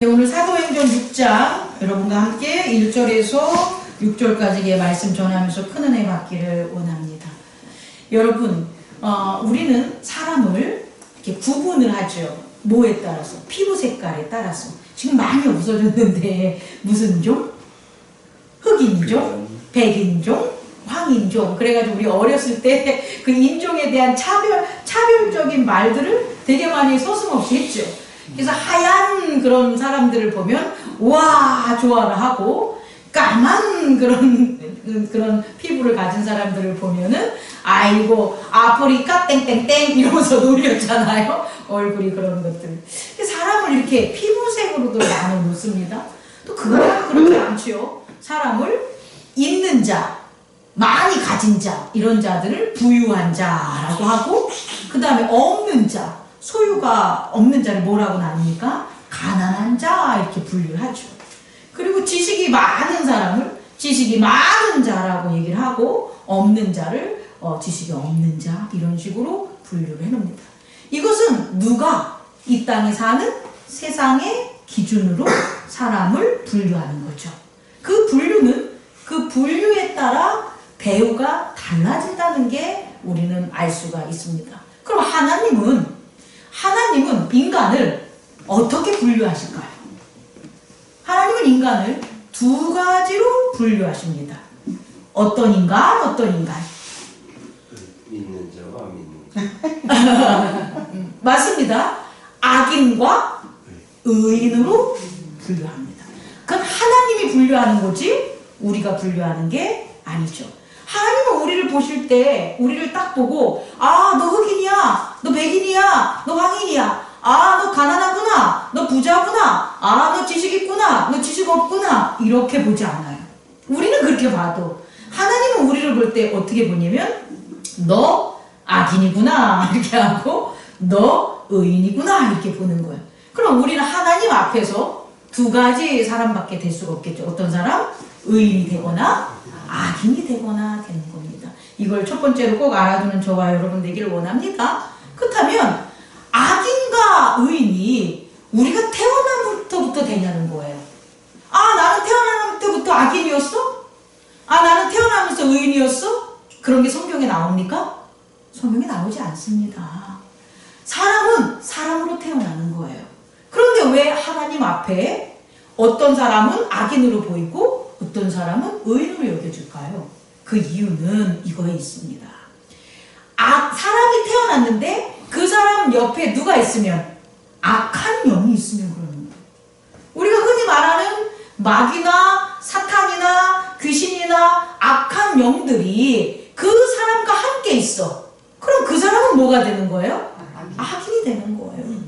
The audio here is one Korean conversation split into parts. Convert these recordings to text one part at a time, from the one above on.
네, 오늘 사도행전 6장 여러분과 함께 1절에서 6절까지의 말씀 전하면서 큰 은혜 받기를 원합니다. 여러분, 어, 우리는 사람을 이렇게 구분을 하죠. 뭐에 따라서? 피부 색깔에 따라서. 지금 많이 없어졌는데 무슨 종? 흑인종? 백인종? 황인종. 그래가지고 우리 어렸을 때 그 인종에 대한 차별, 차별적인 말들을 되게 많이 서슴없이 했죠. 그래서 하얀 그런 사람들을 보면 와 좋아를 하고 까만 그런 그런 피부를 가진 사람들을 보면은 아이고 아프리카 땡땡땡 이러면서 놀렸잖아요. 얼굴이 그런 것들. 사람을 이렇게 피부색으로도 나눠 놓습니다. 또 그거는 그렇지 않지요. 사람을 있는 자 많이 가진 자 이런 자들을 부유한 자라고 하고 그 다음에 없는 자 소유가 없는 자를 뭐라고 나눕니까? 가난한 자 이렇게 분류를 하죠. 그리고 지식이 많은 사람을 지식이 많은 자라고 얘기를 하고 없는 자를 어, 지식이 없는 자 이런 식으로 분류를 해놓습니다. 이것은 누가 이 땅에 사는 세상의 기준으로 사람을 분류하는 거죠. 그 분류는 그 분류에 따라 배우가 달라진다는 게 우리는 알 수가 있습니다. 그럼 하나님은 하나님은 인간을 어떻게 분류하실까요? 하나님은 인간을 두 가지로 분류하십니다. 어떤 인간, 어떤 인간. 믿는 자와 안 믿는 자. 맞습니다. 악인과 의인으로 분류합니다. 그건 하나님이 분류하는 거지 우리가 분류하는 게 아니죠. 하나님은 우리를 보실 때 우리를 딱 보고 아 너 흑인이야 너 백인이야 너 황인이야 아 너 가난하구나 너 부자구나 아 너 지식 있구나 너 지식 없구나 이렇게 보지 않아요. 우리는 그렇게 봐도 하나님은 우리를 볼 때 어떻게 보냐면 너 악인이구나 이렇게 하고 너 의인이구나 이렇게 보는 거예요. 그럼 우리는 하나님 앞에서 두 가지 사람밖에 될 수가 없겠죠. 어떤 사람? 의인이 되거나 악인이 되거나 되는 겁니다. 이걸 첫 번째로 꼭 알아두는 저와 여러분 되기를 원합니다. 그렇다면 악인과 의인이 우리가 태어나부터부터 되냐는 거예요. 아 나는 태어날 때부터 악인이었어? 아 나는 태어나면서 의인이었어? 그런 게 성경에 나옵니까? 성경에 나오지 않습니다. 사람은 사람으로 태어나는 거예요. 그런데 왜 하나님 앞에 어떤 사람은 악인으로 보이고 어떤 사람은 의인으로 여겨줄까요? 그 이유는 이거에 있습니다. 악, 사람이 태어났는데 그 사람 옆에 누가 있으면 악한 영이 있으면 그러는 거예요. 우리가 흔히 말하는 마귀나 사탄이나 귀신이나 악한 영들이 그 사람과 함께 있어. 그럼 그 사람은 뭐가 되는 거예요? 악인이 되는 거예요.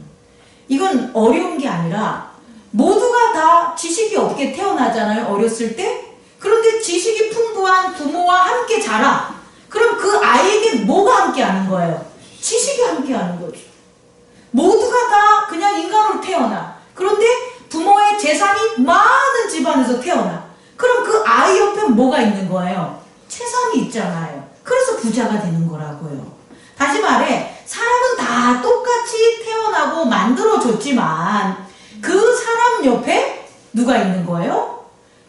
이건 어려운 게 아니라 모두가 다 지식이 없게 태어나잖아요. 어렸을 때. 그런데 지식이 풍부한 부모와 함께 자라. 그럼 그 아이에게 뭐가 함께 하는 거예요? 지식이 함께 하는 거죠. 모두가 다 그냥 인간으로 태어나. 그런데 부모의 재산이 많은 집안에서 태어나. 그럼 그 아이 옆에 뭐가 있는 거예요? 재산이 있잖아요. 그래서 부자가 되는 거라고요. 다시 말해, 사람은 다 똑같이 태어나고 만들어졌지만, 누가 있는 거예요?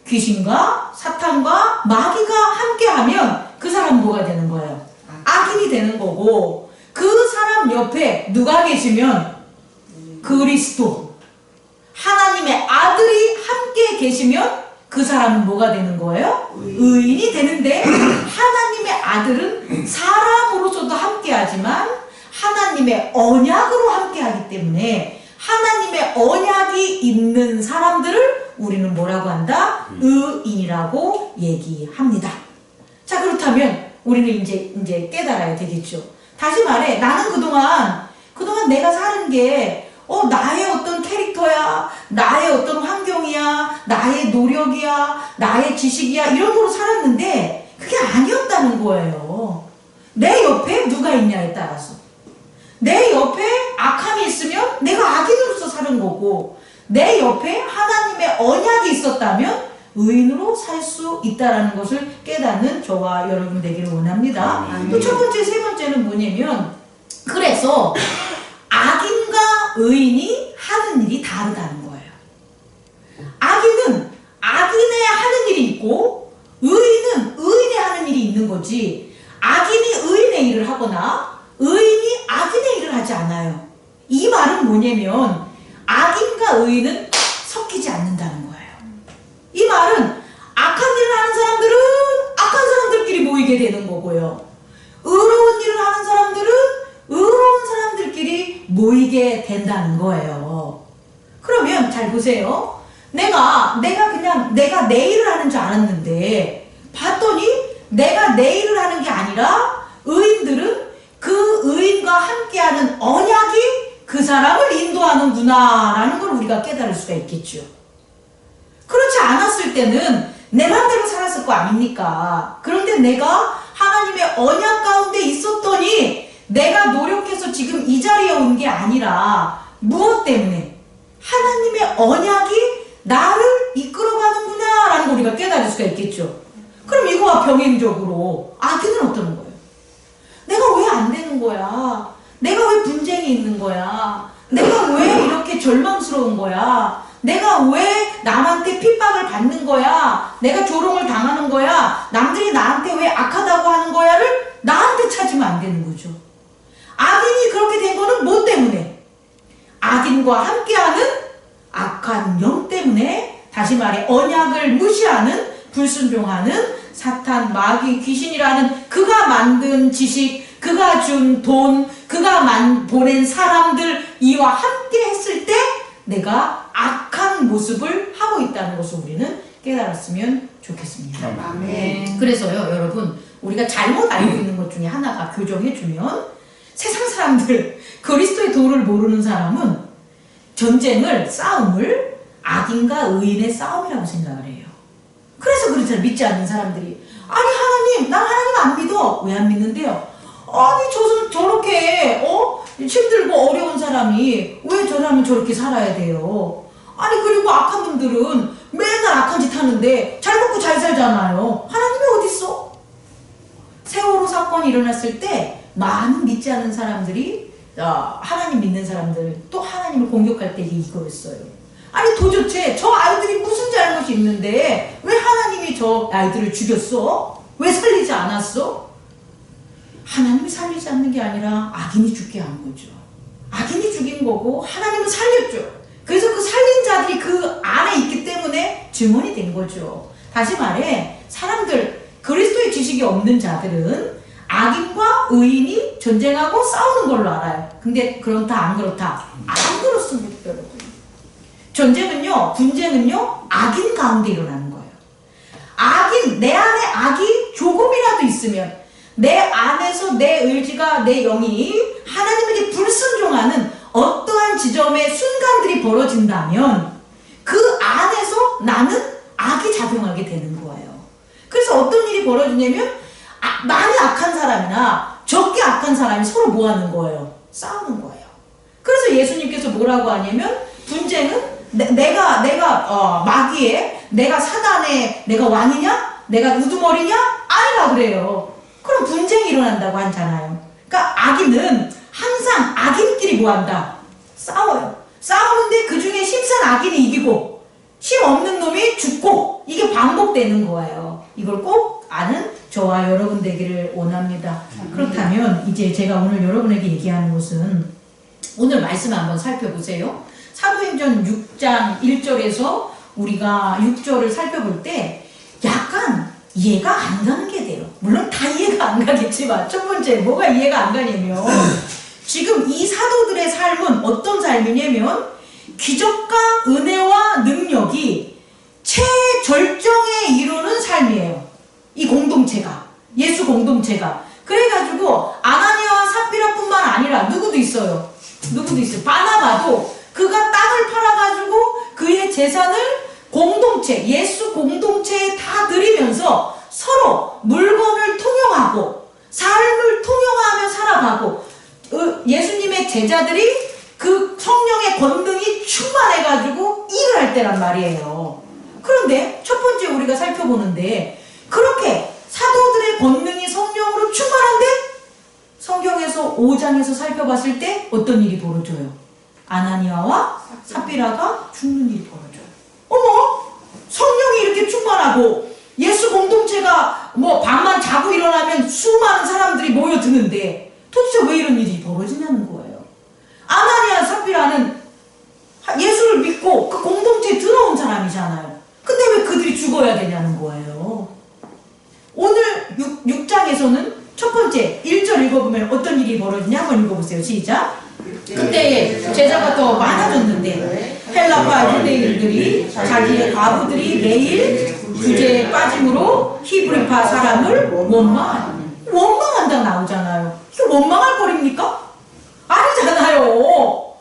귀신과 사탄과 마귀가 함께하면 그 사람 뭐가 되는 거예요? 악인이 되는 거고 그 사람 옆에 누가 계시면 그리스도 하나님의 아들이 함께 계시면 그 사람은 뭐가 되는 거예요? 의인이 되는데 하나님의 아들은 사람으로서도 함께하지만 하나님의 언약으로 함께하기 때문에 하나님의 언약이 있는 사람들을 우리는 뭐라고 한다? 의인이라고 얘기합니다. 자, 그렇다면 우리는 이제, 이제 깨달아야 되겠죠. 다시 말해, 나는 그동안, 그동안 내가 사는 게, 어, 나의 어떤 캐릭터야, 나의 어떤 환경이야, 나의 노력이야, 나의 지식이야, 이런 거로 살았는데, 그게 아니었다는 거예요. 내 옆에 누가 있냐에 따라서. 내 옆에 내가 아기로서 사는 거고 내 옆에 하나님의 언약이 있었다면 의인으로 살 수 있다라는 것을 깨닫는 저와 여러분 되기를 원합니다. 또 첫 번째, 세 번째는 뭐냐면 그래서 악인과 의인이 하는 일이 다르다는 거예요. 악인은 악인의 하는 일이 있고 의인은 의인의 하는 일이 있는 거지 악인이 의인의 일을 하거나 의인이 악인의 일을 하지 않아요. 이 말은 뭐냐면 악인과 의인은 섞이지 않는다는 거예요. 이 말은 악한 일을 하는 사람들은 악한 사람들끼리 모이게 되는 거고요. 의로운 일을 하는 사람들은 의로운 사람들끼리 모이게 된다는 거예요. 그러면 잘 보세요. 내가 내가 그냥 내가 내 일을 하는 줄 알았는데 봤더니 내가 내 일을 하는 게 아니라 의인들은 그 의인과 함께하는 언약이 그 사람을 인도하는구나라는 걸 우리가 깨달을 수가 있겠죠. 그렇지 않았을 때는 내 맘대로 살았을 거 아닙니까? 그런데 내가 하나님의 언약 가운데 있었더니 내가 노력해서 지금 이 자리에 온 게 아니라 무엇 때문에? 하나님의 언약이 나를 이끌어가는구나 라는 걸 우리가 깨달을 수가 있겠죠. 그럼 이거와 병행적으로 악인은 어떠는 거예요? 내가 왜 안 되는 거야? 내가 왜 분쟁이 있는 거야? 내가 왜 이렇게 절망스러운 거야? 내가 왜 남한테 핍박을 받는 거야? 내가 조롱을 당하는 거야? 남들이 나한테 왜 악하다고 하는 거야를 나한테 찾으면 안 되는 거죠. 악인이 그렇게 된 거는 뭐 때문에? 악인과 함께하는 악한 영 때문에 다시 말해 언약을 무시하는 불순종하는 사탄 마귀 귀신이라는 그가 만든 지식 그가 준 돈 그가 만, 보낸 사람들 이와 함께 했을 때 내가 악한 모습을 하고 있다는 것을 우리는 깨달았으면 좋겠습니다. 아멘. 그래서요, 여러분, 우리가 잘못 알고 있는 것 중에 하나가 교정해주면 세상 사람들, 그리스도의 도를 모르는 사람은 전쟁을, 싸움을 악인과 의인의 싸움이라고 생각을 해요. 그래서 그렇잖아요. 믿지 않는 사람들이. 아니, 하나님, 난 하나님 안 믿어. 왜 안 믿는데요? 아니, 저, 저렇게, 어? 힘들고 어려운 사람이 왜저 사람은 저렇게 살아야 돼요? 아니, 그리고 악한 분들은 맨날 악한 짓 하는데 잘 먹고 잘 살잖아요. 하나님이 어딨어? 세월호 사건이 일어났을 때 많은 믿지 않는 사람들이 어, 하나님 믿는 사람들 또 하나님을 공격할 때 이거였어요. 아니 도대체 저 아이들이 무슨 잘못이 있는데 왜 하나님이 저 아이들을 죽였어? 왜 살리지 않았어? 하나님이 살리지 않는 게 아니라 악인이 죽게 한 거죠. 악인이 죽인 거고 하나님은 살렸죠. 그래서 그 살린 자들이 그 안에 있기 때문에 증언이 된 거죠. 다시 말해 사람들 그리스도의 지식이 없는 자들은 악인과 의인이 전쟁하고 싸우는 걸로 알아요. 근데 그렇다 안 그렇다 안 그렇습니다, 여러분. 전쟁은요, 분쟁은요, 악인 가운데 일어나는 거예요. 악인, 내 안에 악이 조금이라도 있으면, 내 안에서 내 의지가, 내 영이 하나님에게 불순종하는 어떠한 지점의 순간들이 벌어진다면, 그 안에서 나는 악이 작용하게 되는 거예요. 그래서 어떤 일이 벌어지냐면, 아, 많이 악한 사람이나 적게 악한 사람이 서로 뭐 하는 거예요? 싸우는 거예요. 그래서 예수님께서 뭐라고 하냐면, 분쟁은 내, 가 내가 어, 마귀의 내가 사단의 내가 왕이냐 내가 우두머리냐 아니라 그래요. 그럼 분쟁이 일어난다고 하잖아요. 그러니까 악인은 항상 악인끼리 뭐한다 싸워요. 싸우는데 그 중에 힘센 악인이 이기고 힘 없는 놈이 죽고 이게 반복되는 거예요. 이걸 꼭 아는 저와 여러분 되기를 원합니다. 그렇다면 이제 제가 오늘 여러분에게 얘기하는 것은 오늘 말씀 한번 살펴보세요. 사도행전 6장 1절에서 우리가 6절을 살펴볼 때 약간 이해가 안 가는 게 돼요. 물론 다 이해가 안 가겠지만 첫 번째 뭐가 이해가 안 가냐면 지금 이 사도들의 삶은 어떤 삶이냐면 기적과 은혜와 능력이 최절정에 이루는 삶이에요. 이 공동체가 예수 공동체가 그래가지고 아나니아와 삽비라뿐만 아니라 누구도 있어요. 누구도 있어요. 바나바도 그가 땅을 팔아가지고 그의 재산을 공동체, 예수 공동체에 다 드리면서 서로 물건을 통용하고 삶을 통용하며 살아가고 어, 예수님의 제자들이 그 성령의 권능이 충만해가지고 일을 할 때란 말이에요. 그런데 첫 번째 우리가 살펴보는데 그렇게 사도들의 권능이 성령으로 충만한데 성경에서 5장에서 살펴봤을 때 어떤 일이 벌어져요? 아나니아와 삽비라가 죽는 일이 벌어져요. 어머! 성령이 이렇게 충만하고 예수 공동체가 뭐 밤만 자고 일어나면 수많은 사람들이 모여드는데 도대체 왜 이런 일이 벌어지냐는 거예요. 아나니아 삽비라는 예수를 믿고 그 공동체에 들어온 사람이잖아요. 근데 왜 그들이 죽어야 되냐는 거예요. 오늘 6, 6장에서는 첫 번째 1절 읽어보면 어떤 일이 벌어지냐 한번 읽어보세요. 시작. 그때 제자가 더 많아졌는데 헬라파 유대 인들이 자기의 과부들이 매일 주제에 빠짐으로 히브리파 사람을 원망한 원망한다 나오잖아요. 이게 원망할 거리입니까? 아니잖아요.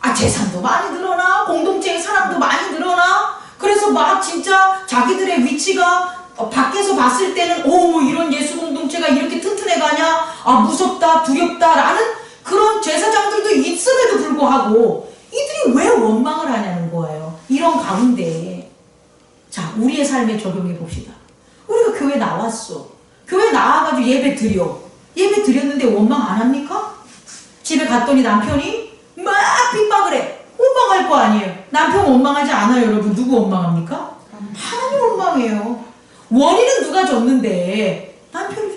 아 재산도 많이 늘어나. 공동체의 사람도 많이 늘어나. 그래서 막 진짜 자기들의 위치가 어, 밖에서 봤을 때는 오 이런 예수 공동체가 이렇게 튼튼해 가냐? 아 무섭다 두렵다라는 그런 제사장들도 있음에도 불구하고 이들이 왜 원망을 하냐는 거예요. 이런 가운데 자 우리의 삶에 적용해 봅시다. 우리가 교회 나왔어. 교회 나와가지고 예배 드려. 예배 드렸는데 원망 안 합니까? 집에 갔더니 남편이 막 핍박을 해. 원망할 거 아니에요. 남편 원망하지 않아요, 여러분. 누구 원망합니까? 하나님 원망해요. 원인은 누가 줬는데 남편이.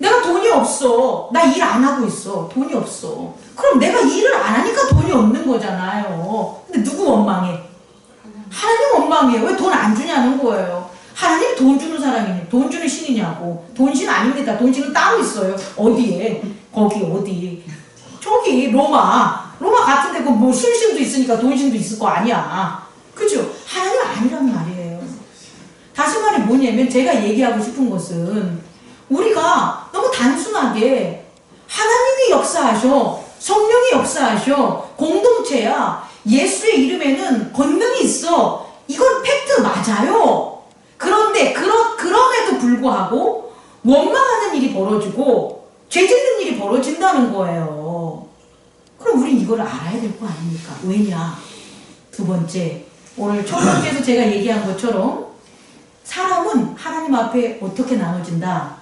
내가 돈이 없어. 나 일 안 하고 있어. 돈이 없어. 그럼 내가 일을 안 하니까 돈이 없는 거잖아요. 근데 누구 원망해? 하나님 원망이에요. 왜 돈 안 주냐는 거예요. 하나님 돈 주는 사람이니 돈 주는 신이냐고. 돈신 아닙니다. 돈신은 따로 있어요. 어디에? 거기 어디? 저기 로마. 로마 같은데 그뭐 술신도 있으니까 돈신도 있을 거 아니야. 그죠? 하나님 아니란 말이에요. 다시 말해 뭐냐면 제가 얘기하고 싶은 것은 우리가 너무 단순하게 하나님이 역사하셔 성령이 역사하셔 공동체야. 예수의 이름에는 권능이 있어. 이건 팩트 맞아요. 그런데 그러, 그럼에도 불구하고 원망하는 일이 벌어지고 죄 짓는 일이 벌어진다는 거예요. 그럼 우린 이걸 알아야 될 거 아닙니까? 왜냐? 두 번째 오늘 첫 번째에서 제가 얘기한 것처럼 사람은 하나님 앞에 어떻게 나눠진다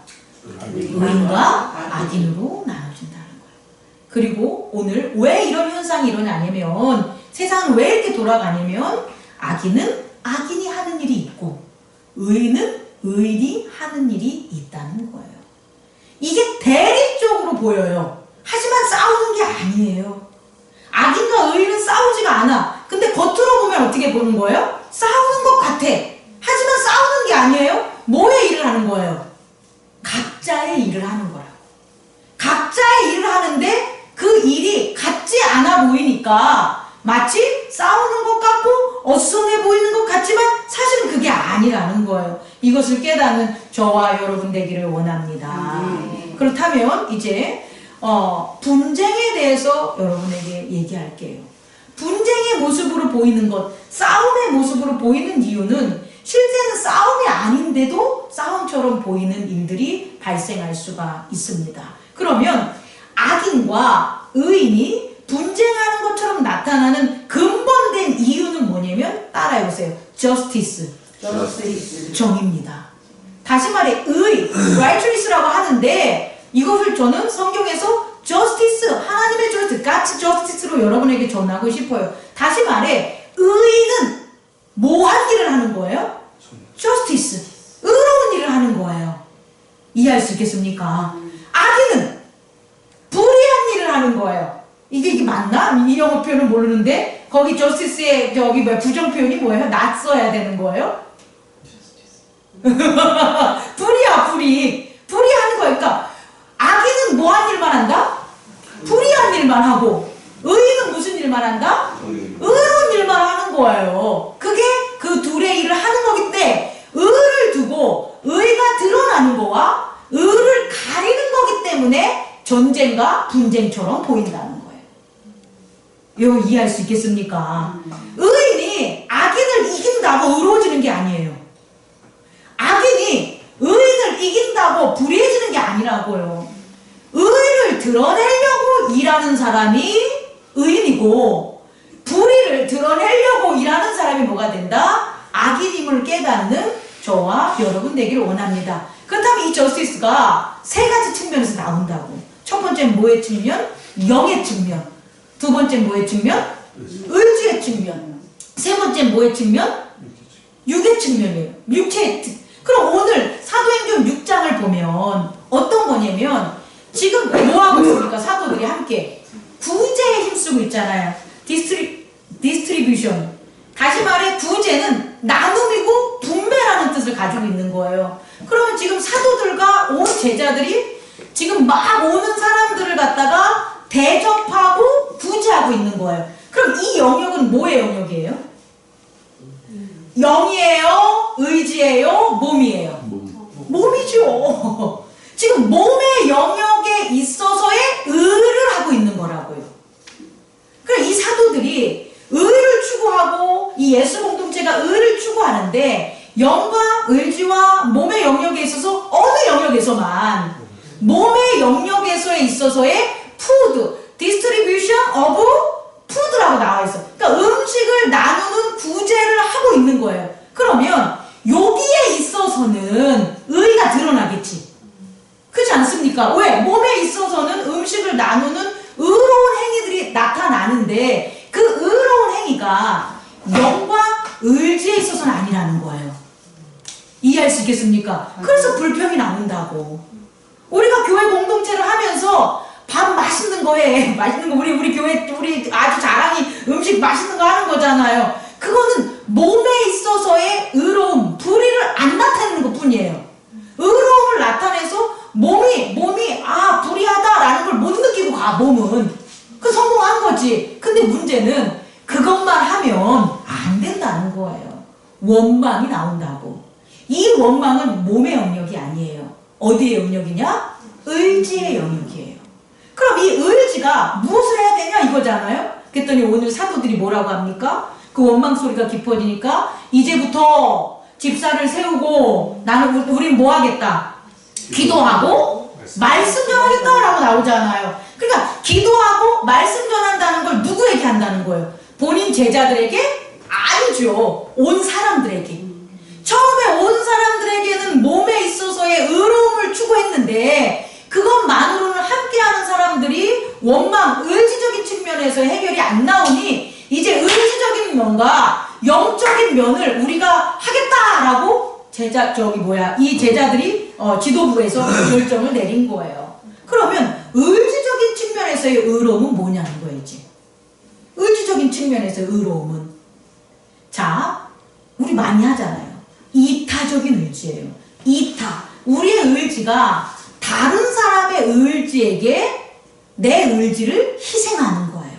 의인과 악인으로 나눠진다는 거예요. 그리고 오늘 왜 이런 현상이 일어나냐면 세상은 왜 이렇게 돌아가냐면 악인은 악인이 하는 일이 있고 의인은 의인이 하는 일이 있다는 거예요. 이게 대립적으로 보여요. 하지만 싸우는 게 아니에요. 악인과 의인은 싸우지가 않아. 근데 겉으로 보면 어떻게 보는 거예요? 싸우는 것 같아. 하지만 싸우는 게 아니에요. 뭐의 일을 하는 거예요? 각자의 일을 하는 거라고. 각자의 일을 하는데 그 일이 같지 않아 보이니까 마치 싸우는 것 같고 어수선해 보이는 것 같지만 사실은 그게 아니라는 거예요. 이것을 깨닫는 저와 여러분 되기를 원합니다. 그렇다면 이제 어, 분쟁에 대해서 여러분에게 얘기할게요. 분쟁의 모습으로 보이는 것, 싸움의 모습으로 보이는 이유는 실제는 싸움이 아닌데도 싸움처럼 보이는 일들이 발생할 수가 있습니다. 그러면 악인과 의인이 분쟁하는 것처럼 나타나는 근본된 이유는 뭐냐면 따라해보세요. justice, 정입니다. 다시 말해 의, righteous라고 하는데 이것을 저는 성경에서 justice, 하나님의 justice, 같이 justice로 여러분에게 전하고 싶어요. 다시 말해 의인은 뭐한 일을 하는 거예요? justice, 의로운 일을 하는 거예요. 이해할 수 있겠습니까? 악인은 불의한 일을 하는 거예요. 이게 이게 맞나? 이 영어 표현은 모르는데 거기 justice의 저기 뭐야 부정 표현이 뭐예요? not 써야 되는 거예요? 불이야 불이 불이 하는 거예요. 그러니까 악인은 뭐 한 일만 한다? 불이한 일만 하고 의인은 무슨 일만 한다? 의로운 일만 하는 거예요. 그게 그 둘의 일을 하는 거기 때문에 의를 두고 의가 드러나는 거와 의를 가리는 거기 때문에 전쟁과 분쟁처럼 보인다는 거예요. 이거 이해할 수 있겠습니까? 의인이 악인을 이긴다고 의로워지는 게 아니에요. 악인이 의인을 이긴다고 불의해지는 게 아니라고요. 의를 드러내려고 일하는 사람이 의인이고 불의를 드러내려고 일하는 사람이 뭐가 된다? 악인임을 깨닫는 저와 여러분 되기를 원합니다. 그렇다면 이 저스티스가 세 가지 측면에서 나온다고. 첫 번째는 뭐의 측면? 영의 측면. 두 번째는 뭐의 측면? 의지의 측면. 세 번째는 뭐의 측면? 육의 측면이에요. 육체의 측. 그럼 오늘 사도 사도행전 6장을 보면 어떤 거냐면 지금 뭐 하고 있습니까? 사도들이 함께 구제에 힘쓰고 있잖아요. 디스트리, 디스트리뷰션. 다시 말해 구제는 나눔이고 분배라는 뜻을 가지고 있는 거예요. 그러면 지금 사도들과 온 제자들이 지금 막 오는 사람들을 갖다가 대접하고 구제하고 있는 거예요. 그럼 이 영역은 뭐의 영역이에요? 영이에요? 의지예요? 몸이에요? 몸이죠. 지금 몸의 영역에 있어서의 의를 하고 있는 거라고요. 그러니까 이 사도들이 의를 추구하고 이 예수 공동체가 의를 추구 하는데 영과 의지와 몸의 영역에 있어서 어느 영역에서만 몸의 영역에서에 있어서의 푸드, distribution of food라고 나와 있어. 그러니까 음식을 나누는 구제를 하고 있는 거예요. 그러면 여기에 있어서는 의가 드러나겠지. 그렇지 않습니까? 왜? 몸에 있어서는 음식을 나누는 의로운 행위들이 나타나는데 그 의로운 행위가 영과 의지에 있어서는 아니라는 거예요. 이해할 수 있겠습니까? 그래서 불평이 나온다고. 우리가 교회 공동체를 하면서 밥 맛있는 거 해. 맛있는 거 우리 우리 교회 우리 아주 자랑이 음식 맛있는 거 하는 거잖아요. 그거는 몸에 있어서의 의로움, 불의를 안 나타내는 것 뿐이에요. 의로움을 나타내서 몸이 몸이 아 불의하다라는 걸 못 느끼고 가 몸은 그 성공한 거지. 근데 문제는 그것만 하면 안 된다는 거예요. 원망이 나온다고. 이 원망은 몸의 영역이 아니에요. 어디의 영역이냐? 의지의 영역이에요. 그럼 이 의지가 무엇을 해야 되냐 이거잖아요. 그랬더니 오늘 사도들이 뭐라고 합니까? 그 소리가 깊어지니까 이제부터 집사를 세우고 나는 우- 우린 뭐 하겠다? 기도하고 말씀 전하겠다라고 나오잖아요. 그러니까 기도하고 말씀 전한다는 걸 누구에게 한다는 거예요? 본인 제자들에게 아니죠. 온 사람들에게. 처음에 온 사람들에게는 몸에 있어서의 의로움을 추구했는데 그것만으로는 함께하는 사람들이 원망, 의지적인 측면에서 해결이 안 나오니 이제 의지적인 면과 영적인 면을 우리가 하겠다라고 제자 저기 뭐야 이 제자들이 어, 지도부에서 결정을 내린 거예요. 그러면 의지적인 측면에서의 의로움은 뭐냐는 거예지. 의지적인 측면에서의 의로움은 자 우리 많이 하잖아요. 이타적인 의지예요. 이타. 우리의 의지가 다른 사람의 의지에게 내 의지를 희생하는 거예요.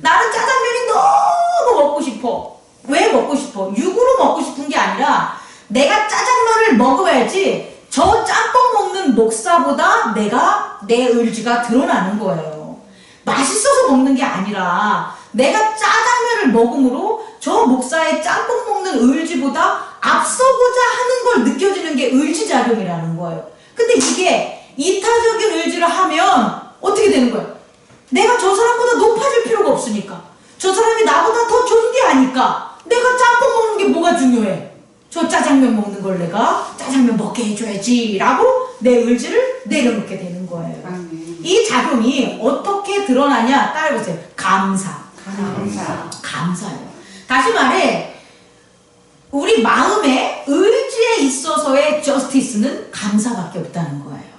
나는 짜장면이 너무 먹고 싶어. 왜 먹고 싶어? 육으로 먹고 싶은 게 아니라 내가 짜장면을 먹어야지 저 짬뽕 먹는 목사보다 내가 내 의지가 드러나는 거예요. 맛있어서 먹는 게 아니라 내가 짜장면을 먹음으로 저 목사의 짬뽕 먹는 의지보다 앞서고자 하는 걸 느껴지는 게 의지작용이라는 거예요. 근데 이게 이타적인 의지를 하면 어떻게 되는 거예요? 내가 저 사람보다 높아질 필요가 없으니까. 저 사람이 나보다 더 존귀하니까. 내가 짬뽕 먹는 게 뭐가 중요해? 저 짜장면 먹는 걸 내가 짜장면 먹게 해줘야지. 라고 내 의지를 내려놓게 되는 거예요. 이 작용이 어떻게 드러나냐? 따라해보세요. 감사. 감사. 감사예요. 다시 말해, 우리 마음의 의지에 있어서의 저스티스는 감사밖에 없다는 거예요.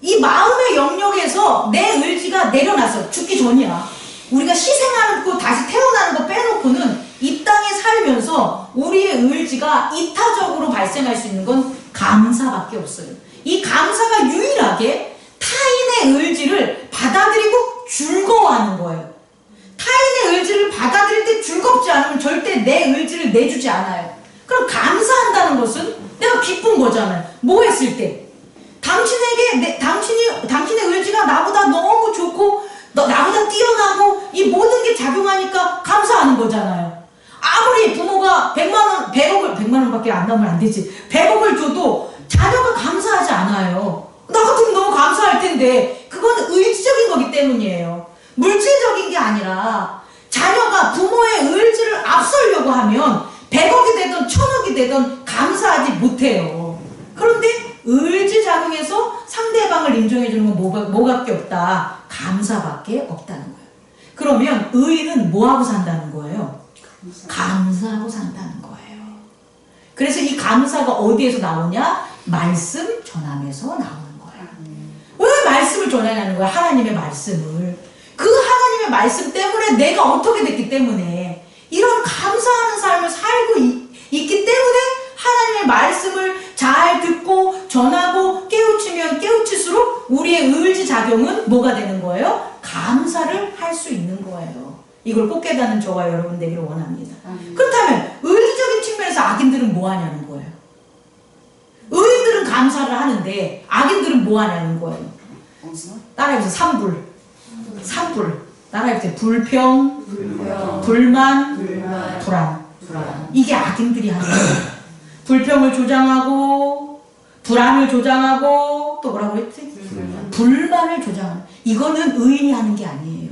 이 마음의 영역에서 내 의지가 내려놨어. 죽기 전이야. 우리가 희생하는 거 다시 태어나는 거 빼놓고는 이 땅에 살면서 우리의 의지가 이타적으로 발생할 수 있는 건 감사밖에 없어요. 이 감사가 유일하게 타인의 의지를 받아들이고 즐거워하는 거예요. 타인의 의지를 받아들일 때 즐겁지 않으면 절대 내 의지를 내주지 않아요. 그럼 감사한다는 것은 내가 기쁜 거잖아요. 뭐 했을 때? 당신에게 내, 당신이 당신의 의지가 나보다 너무 좋고 너, 나보다 뛰어나고 이 모든 게 작용하니까 감사하는 거잖아요. 아무리 부모가 100만 원, 100억을 100만 원 밖에 안 나오면 안 되지. 100억을 줘도 자녀가 감사하지 않아요. 나 같으면 너무 감사할 텐데 그건 의지적인 거기 때문이에요. 물질적인 게 아니라 자녀가 부모의 의지를 앞서려고 하면 100억이 되든 1000억이 되든 감사하지 못해요. 그런데 의지 작용해서 상대방을 인정해 주는 건 뭐가, 뭐밖에 없다. 감사밖에 없다는 거예요. 그러면 의인은 뭐하고 산다는 거예요? 감사하고 산다는 거예요. 그래서 이 감사가 어디에서 나오냐? 말씀 전함에서 나오는 거야. 왜 말씀을 전하냐는 거야? 하나님의 말씀을. 그 하나님의 말씀 때문에 내가 어떻게 됐기 때문에 이런 감사하는 삶을 살고 있, 있기 때문에 하나님의 말씀을 잘 듣고 전하고 깨우치면 깨우칠수록 우리의 의지 작용은 뭐가 되는 거예요? 감사를 할 수 있는 거예요. 이걸 꼭 깨닫는 저와 여러분 되기를 원합니다. 그렇다면 의지적인 측면에서 악인들은 뭐 하냐는 거예요. 의인들은 감사를 하는데 악인들은 뭐 하냐는 거예요. 따라해보세요. 삼불. 삼불. 따라해보세요. 불평, 불만, 불안. 이게 악인들이 하는 거예요. 불평을 조장하고, 불안을 조장하고, 또 뭐라고 했지? 불만을 조장하는. 이거는 의인이 하는 게 아니에요.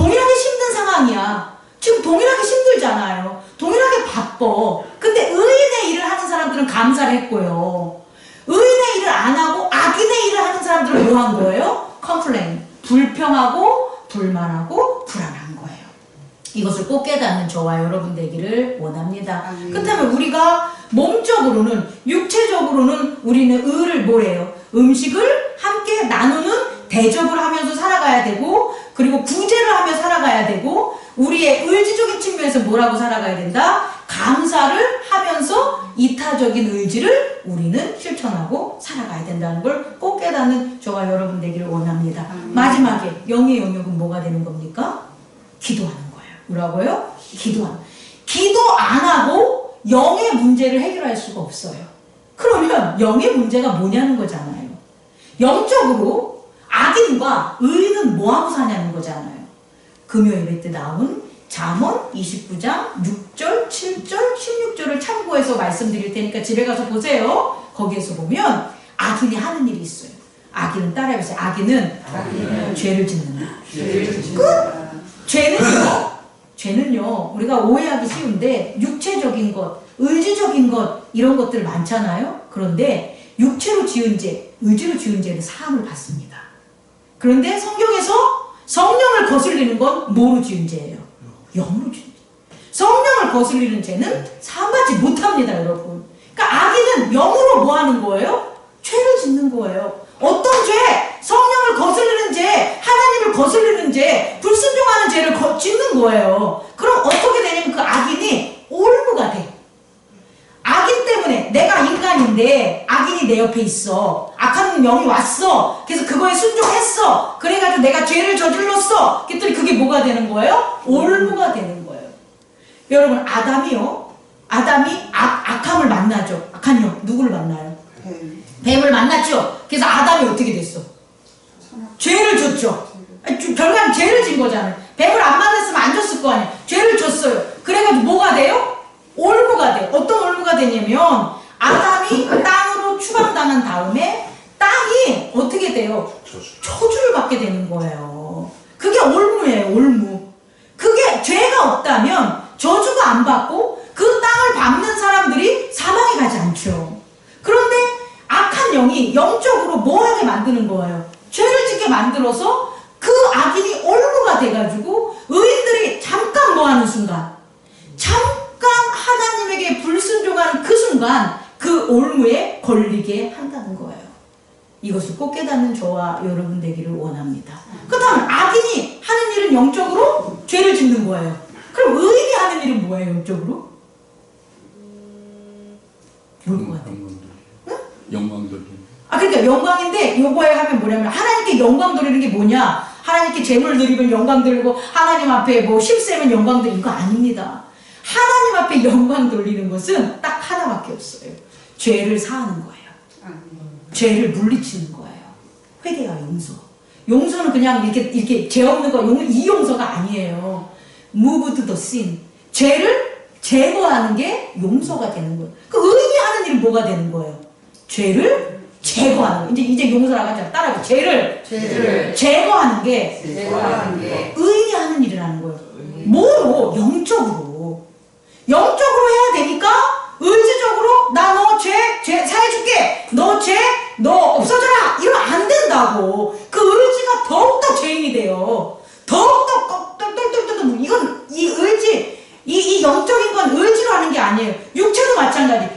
동일하게 힘든 상황이야. 지금 동일하게 힘들잖아요. 동일하게 바빠. 근데 의인의 일을 하는 사람들은 감사를 했고요. 의인의 일을 안 하고 악인의 일을 하는 사람들은 뭐 한 거예요? 컴플레인. 불평하고 불만하고 불안한 거예요. 이것을 꼭 깨닫는 저와 여러분 되기를 원합니다. 그렇다면 우리가 몸적으로는 육체적으로는 우리는 의를 뭐래요? 음식을 함께 나누는 대접을 하면서 살아가야 되고 그리고 구제를 하며 살아가야 되고 우리의 의지적인 측면에서 뭐라고 살아가야 된다? 감사를 하면서 이타적인 의지를 우리는 실천하고 살아가야 된다는 걸 꼭 깨닫는 저와 여러분 되기를 원합니다. 아멘. 마지막에 영의 영역은 뭐가 되는 겁니까? 기도하는 거예요. 뭐라고요? 기도하는. 기도 안 하고 영의 문제를 해결할 수가 없어요. 그러면 영의 문제가 뭐냐는 거잖아요. 영적으로 악인과 의인은 뭐하고 사냐는 거잖아요. 금요 예배 때 나온 잠언 29장 6절, 7절, 16절을 참고해서 말씀드릴 테니까 집에 가서 보세요. 거기에서 보면 악인이 하는 일이 있어요. 악인은 따라해보세요. 악인은 악인은 죄를 짓는다. 끝. 죄는요, 죄는요, 우리가 오해하기 쉬운데, 육체적인 것, 의지적인 것, 이런 것들 많잖아요? 그런데, 육체로 지은 죄, 의지로 지은 죄는 사함을 받습니다. 그런데 성경에서 성령을 거슬리는 건 뭐로 지은 죄예요? 영으로 지은 죄. 성령을 거슬리는 죄는 사함받지 못합니다, 여러분. 그러니까 악인은 영으로 뭐 하는 거예요? 죄를 짓는 거예요. 어떤 죄? 성령을 거슬리는 죄, 하나님을 거슬리는 죄, 불순종하는 죄를 거- 짓는 거예요. 그럼 어떻게 되냐면 그 악인이 올무가 돼. 악인 때문에 내가 인간인데 악인이 내 옆에 있어. 악한 영이 왔어. 그래서 그거에 순종했어. 그래가지고 내가 죄를 저질렀어. 그랬더니 그게 뭐가 되는 거예요? 올무가 되는 거예요. 여러분 아담이요. 아담이 악, 악함을 만나죠. 악한 영 누구를 만나요? 뱀. 뱀을 만났죠. 그래서 아담이 어떻게 됐어? 죄를 줬죠. 결과는 죄를 진 거잖아요. 뱀을 안 만났으면 안 줬을 거 아니에요. 죄를 줬어요. 그래가지고 뭐가 돼요? 올무가 돼요. 어떤 올무가 되냐면 아담이 땅으로 추방당한 다음에 땅이 어떻게 돼요? 저주. 초주를 받게 되는 거예요. 그게 올무예요, 올무. 그게 죄가 없다면 저주가 안 받고 그 땅을 밟는 사람들이 사망에 가지 않죠. 그런데 악한 영이 영적으로 뭐하게 만드는 거예요? 죄를 짓게 만들어서 그 악인이 올무가 돼가지고 의인들이 잠깐 뭐하는 순간 잠깐 하나님에게 불순종하는 그 순간 그 올무에 걸리게 한다는 거예요. 이것을 꼭 깨닫는 저와 여러분 되기를 원합니다. 그렇다면 악인이 하는 일은 영적으로 죄를 짓는 거예요. 그럼 의인이 하는 일은 뭐예요, 영적으로? 뭘것 같아요? 영광 돌림. 아, 그러니까 영광인데 요거에 하면 뭐냐면 하나님께 영광 돌리는 게 뭐냐? 하나님께 재물 드리면 영광 돌리고 하나님 앞에 뭐 힘세면 영광 돌리는 거 아닙니다. 하나님 앞에 영광 돌리는 것은 딱 하나밖에 없어요. 죄를 사하는 거예요. 죄를 물리치는 거예요. 회개와 용서. 용서는 그냥 이렇게 이렇게 죄 없는 거, 용, 이 용서가 아니에요. move to the sin. 죄를 제거하는 게 용서가 되는 거예요. 그 의인이 하는 일은 뭐가 되는 거예요? 죄를 제거하는 거. 이제 이제 용서라고 하잖아. 따라해. 죄를 죄를 제거하는 게 제거하는 게 의인이 하는 일이라는 거예요. 뭐로? 영적으로. 영적으로 해야 되니까 의지적으로 나 너 죄, 죄 사해줄게. 너 죄, 너 없어져라. 이러면 안 된다고. 그 의지가 더욱더 죄인이 돼요. 더욱더 꺽- 똘똘똘똘 이건 이 의지, 이, 이 영적인 건 의지로 하는 게 아니에요. 육체도 마찬가지.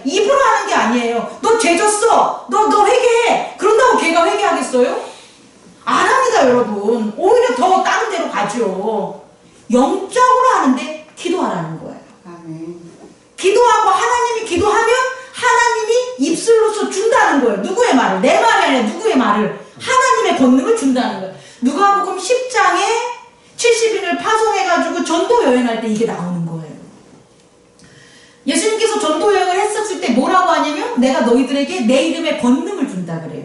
아멘. 기도하고 하나님이 기도하면 하나님이 입술로서 준다는 거예요. 누구의 말을? 내 말이 아니라 누구의 말을? 하나님의 권능을 준다는 거예요. 누가복음 10장에 70인을 파송해가지고 전도 여행할 때 이게 나오는 거예요. 예수님께서 전도 여행을 했었을 때 뭐라고 하냐면 내가 너희들에게 내 이름의 권능을 준다 그래요.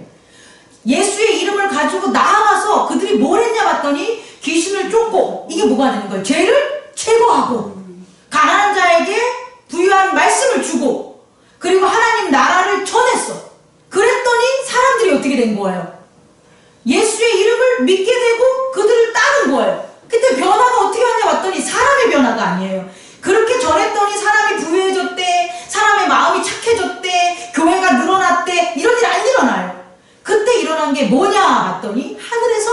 예수의 이름을 가지고 나아가서 그들이 뭘 했냐 봤더니 귀신을 쫓고 이게 뭐가 되는 거예요? 죄를 제거하고 가난한 자에게 부유한 말씀을 주고 그리고 하나님 나라를 전했어. 그랬더니 사람들이 어떻게 된 거예요? 예수의 이름을 믿게 되고 그들을 따른 거예요. 그때 변화가 어떻게 왔냐 봤더니 사람의 변화가 아니에요. 그렇게 전했더니 사람이 부유해졌대, 사람의 마음이 착해졌대, 교회가 늘어났대, 이런 일 안 일어나요. 그때 일어난 게 뭐냐 봤더니 하늘에서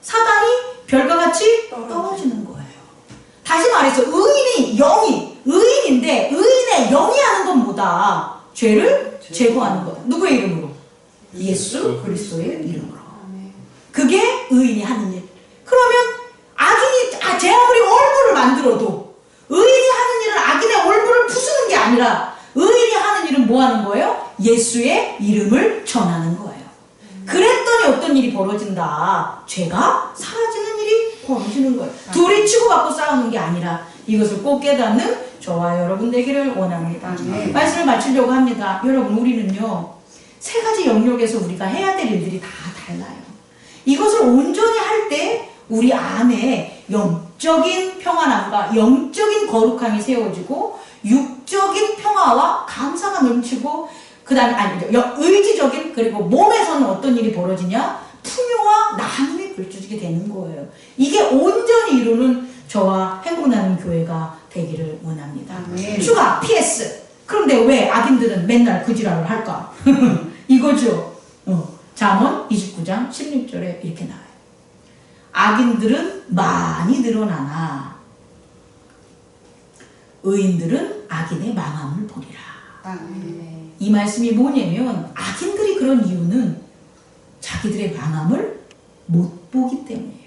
사단이 별과 같이 떨어지는 거예요. 다시 말해서 의인이 영이 의인인데 의인의 영이 하는 건 뭐다? 죄를 제거하는 거다. 누구의 이름으로? 예수 그리스도의 이름으로. 아멘. 그게 의인이 하는 일. 그러면 악인이 아, 제 아무리 얼굴을 만들어도 의인이 하는 일은 악인의 얼굴을 부수는 게 아니라 의인이 하는 일은 뭐 하는 거예요? 예수의 이름을 전하는 거예요. 그랬더니 어떤 일이 벌어진다. 죄가 사라지는 일이 벌어지는 거예요. 둘이 치고받고 싸우는 게 아니라 이것을 꼭 깨닫는 저와 여러분 되기를 원합니다. 아멘. 말씀을 마치려고 합니다. 여러분 우리는요 세 가지 영역에서 우리가 해야 될 일들이 다 달라요. 이것을 온전히 할 때 우리 안에 영적인 평안함과 영적인 거룩함이 세워지고 육적인 평화와 감사가 넘치고 그 다음에 아니 여- 의지적인 그리고 몸에서는 어떤 일이 벌어지냐 풍요와 나눔이 펼쳐지게 되는 거예요. 이게 온전히 이루는 저와 행복나는 교회가 되기를 원합니다. 아멘. 추가 PS. 그런데 왜 악인들은 맨날 그 지랄을 할까? 이거죠. 어. 잠언 29장 16절에 이렇게 나와요. 악인들은 많이 늘어나나 의인들은 악인의 망함을 보리라. 아멘. 이 말씀이 뭐냐면 악인들이 그런 이유는 자기들의 망함을 못 보기 때문이에요.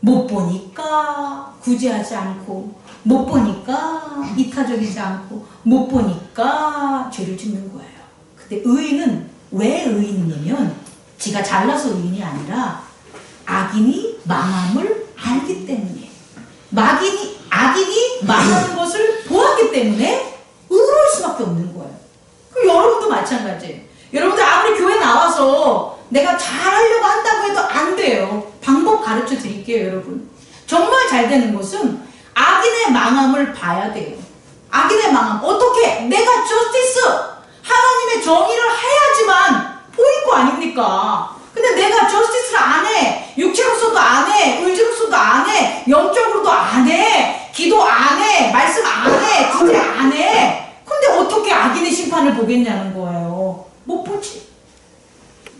못 보니까 구제하지 않고 못 보니까 이타적이지 않고 못 보니까 죄를 짓는 거예요. 근데 의인은 왜 의인이냐면 지가 잘나서 의인이 아니라 악인이 망함을 알기 때문이에요. 악인이, 악인이 망하는 것을 보았기 때문에 의로울 수밖에 없는 거예요. 그럼 여러분도 마찬가지예요. 여러분들 아무리 교회 나와서 내가 잘하려고 한다고 해도 안 돼요. 방법 가르쳐 드릴게요, 여러분. 정말 잘 되는 것은 악인의 망함을 봐야 돼요. 악인의 망함. 어떻게? 내가 저스티스! 하나님의 정의를 해야지만 보일 거 아닙니까? 근데 내가 저스티스를 안 해. 육체로서도 안 해. 의지로서도 안 해. 영적으로도 안 해. 기도 안 해. 말씀 안 해. 구제 안 해. 근데 어떻게 악인의 심판을 보겠냐는 거예요. 못 보지.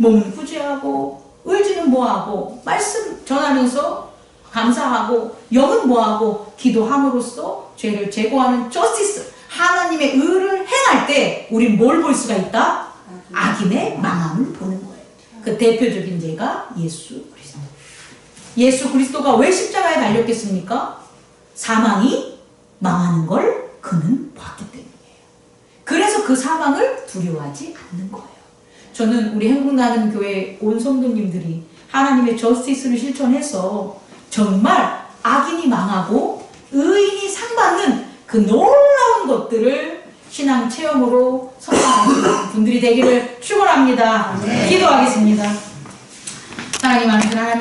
몸은 구제하고 의지는 뭐하고 말씀 전하면서 감사하고 영은 뭐하고 기도함으로써 죄를 제거하는 저스티스 하나님의 의를 행할 때 우린 뭘 볼 수가 있다? 악인의 망함을 보는 거예요. 그 대표적인 예가 예수 그리스도. 예수 그리스도가 왜 십자가에 달렸겠습니까? 사망이 망하는 걸 그는 봤기 때문이에요. 그래서 그 사망을 두려워하지 않는 거예요. 저는 우리 행복나는 교회 온 성도님들이 하나님의 저스티스를 실천해서 정말 악인이 망하고 의인이 상받는 그 놀라운 것들을 신앙 체험으로 성공하는 분들이 되기를 축원합니다. 기도하겠습니다. 사랑이 많으신 하나님